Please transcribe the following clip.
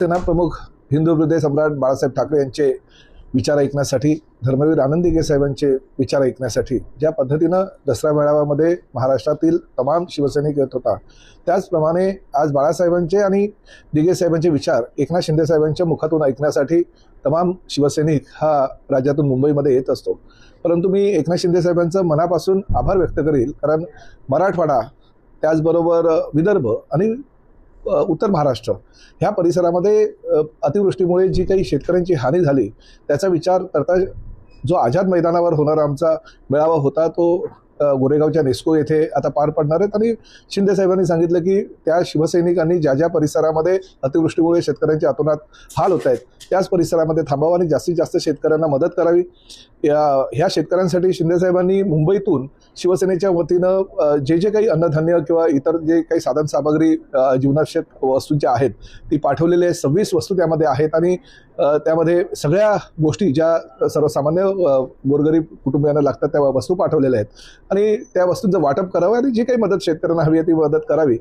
सेना प्रमुख हिंदू हृदय सम्राट बाळासाहेब ठाकरे यांचे विचार ऐकण्यासाठी धर्मवीर आनंदी साहेबांचे विचार ऐकण्यासाठी ज्या पद्धतीनं दसरा मेळाव्यामध्ये महाराष्ट्रातील तमाम शिवसैनिक येत होता त्याचप्रमाणे आज बाळासाहेबांचे आणि दिगे साहेबांचे विचार एकनाथ शिंदे साहेबांच्या मुखातून ऐकण्यासाठी तमाम शिवसैनिक हा राज्यातून मुंबईमध्ये येत असतो. परंतु मी एकनाथ शिंदे साहेबांचं मनापासून आभार व्यक्त करील कारण मराठवाडा त्याचबरोबर विदर्भ आणि उत्तर महाराष्ट्र. ह्या परिसरामध्ये अतिवृष्टीमुळे जी काही शेतकऱ्यांची हानी झाली त्याचा विचार करता जो आझाद मैदानावर होणारा आमचा मेळावा होता तो गोरेगावच्या नेस्को येथे आता पार पडणार आहेत. आणि शिंदे साहेबांनी सांगितलं की त्या शिवसैनिकांनी ज्या ज्या परिसरामध्ये अतिवृष्टीमुळे शेतकऱ्यांच्या अतोनात हाल होत आहेत त्याच परिसरामध्ये थांबावं आणि जास्तीत जास्त शेतकऱ्यांना मदत करावी. या ह्या शेतकऱ्यांसाठी शिंदे साहेबांनी मुंबईतून शिवसेनेच्या वतीनं जे जे काही अन्नधान्य किंवा इतर जे काही साधन सामग्री जीवनावश्यक वस्तूंच्या आहेत ती पाठवलेले आहेत सव्वीस वस्तू त्यामध्ये आहेत आणि त्यामध्ये सगळ्या गोष्टी ज्या सर्वसामान्य गोरगरीब कुटुंबियांना लागतात त्या वस्तू पाठवलेल्या आहेत. आणि त्या वस्तूंचं वाटप करावं आणि जी काही मदत शेतकऱ्यांना हवी आहे ती मदत करावी.